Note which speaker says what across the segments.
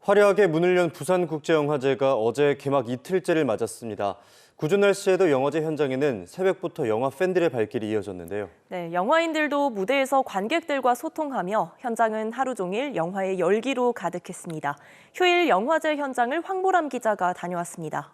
Speaker 1: 화려하게 문을 연 부산국제영화제가 어제 개막 이틀째를 맞았습니다. 궂은 날씨에도 영화제 현장에는 새벽부터 영화 팬들의 발길이 이어졌는데요.
Speaker 2: 네, 영화인들도 무대에서 관객들과 소통하며 현장은 하루 종일 영화의 열기로 가득했습니다. 휴일 영화제 현장을 황보람 기자가 다녀왔습니다.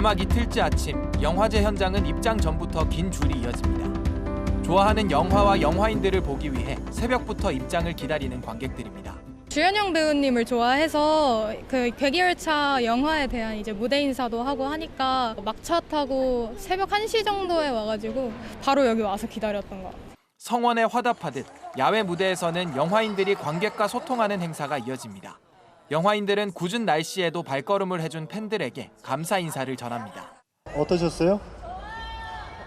Speaker 3: 개막 이틀째 아침 영화제 현장은 입장 전부터 긴 줄이 이어집니다. 좋아하는 영화와 영화인들을 보기 위해 새벽부터 입장을 기다리는 관객들입니다.
Speaker 4: 주연영 배우님을 좋아해서 그 괴기열차 영화에 대한 이제 무대 인사도 하고 하니까 막차 타고 새벽 1시 정도에 와가지고 바로 여기 와서 기다렸던 것 같아요.
Speaker 3: 성원에 화답하듯 야외 무대에서는 영화인들이 관객과 소통하는 행사가 이어집니다. 영화인들은 궂은 날씨에도 발걸음을 해준 팬들에게 감사 인사를 전합니다.
Speaker 5: 어떠셨어요?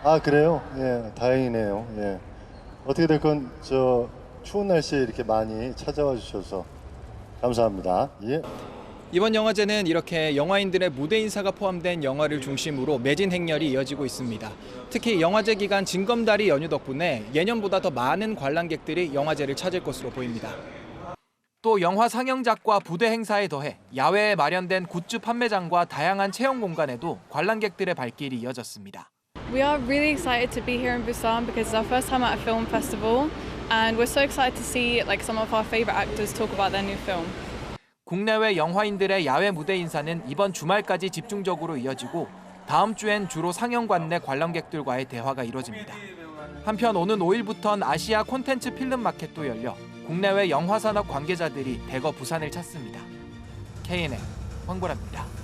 Speaker 5: 아 그래요? 예, 다행이네요. 예. 어떻게 될 건 저 추운 날씨에 이렇게 많이 찾아와 주셔서 감사합니다. 예.
Speaker 6: 이번 영화제는 이렇게 영화인들의 무대 인사가 포함된 영화를 중심으로 매진 행렬이 이어지고 있습니다. 특히 영화제 기간 징검다리 연휴 덕분에 예년보다 더 많은 관람객들이 영화제를 찾을 것으로 보입니다.
Speaker 3: 또 영화 상영작과 부대 행사에 더해 야외에 마련된 굿즈 판매장과 다양한 체험 공간에도 관람객들의 발길이 이어졌습니다.
Speaker 7: We are really excited to be here in Busan because it's our first time at a film festival and we're so excited to see like some of our favorite actors talk about their new film.
Speaker 3: 국내외 영화인들의 야외 무대 인사는 이번 주말까지 집중적으로 이어지고 다음 주엔 주로 상영관 내 관람객들과의 대화가 이뤄집니다. 한편 오는 5일부턴 아시아 콘텐츠 필름 마켓도 열려 국내외 영화 산업 관계자들이 대거 부산을 찾습니다. KNN 황보라입니다.